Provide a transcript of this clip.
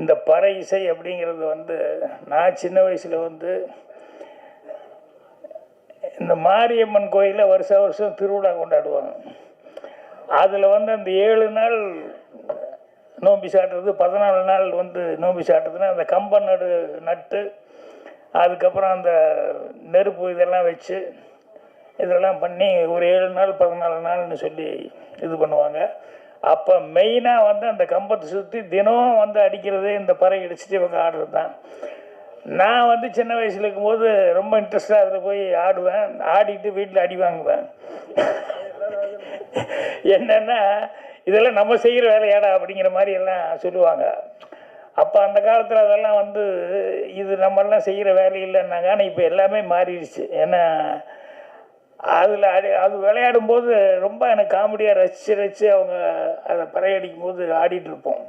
இந்த பறை இசை அப்படிங்கிறது வந்து நான் சின்ன வயசில் வந்து இந்த மாரியம்மன் கோயிலில் வருஷ வருஷம் திருவிழா கொண்டாடுவாங்க. அதில் வந்து அந்த ஏழு நாள் நோம்பி சாட்டுறது பதினாலு நாள் வந்து நோம்பி சாட்டுறதுன்னா அந்த கம்பம் நடு நட்டு அதுக்கப்புறம் அந்த நெருப்பு இதெல்லாம் வச்சு இதெல்லாம் பண்ணி ஒரு ஏழு நாள் பதினாலு நாள்னு சொல்லி இது பண்ணுவாங்க. அப்போ மெயினாக வந்து அந்த கம்பத்தை சுற்றி தினம் வந்து அடிக்கிறது இந்த பறை அடிச்சுட்டு இவங்க ஆடுறது தான் நான் வந்து சின்ன வயசில் இருக்கும்போது ரொம்ப இன்ட்ரெஸ்டாக அதில் போய் ஆடுவேன். ஆடிட்டு வீட்டில் அடி வாங்குவேன். என்னென்னா இதெல்லாம் நம்ம செய்கிற வேலையாடா அப்படிங்கிற மாதிரி எல்லாம் சொல்லுவாங்க. அப்போ அந்த காலத்தில் அதெல்லாம் வந்து இது நம்மெல்லாம் செய்கிற வேலை இல்லைன்னாங்க. ஆனால் இப்போ எல்லாமே மாறிடுச்சு. ஏன்னா அதில் அடி அது விளையாடும்போது ரொம்ப எனக்கு காமெடியாக ரசித்து ரசித்து அவங்க அதை பறையடிக்கும் போது ஆடிட்டுருப்போம்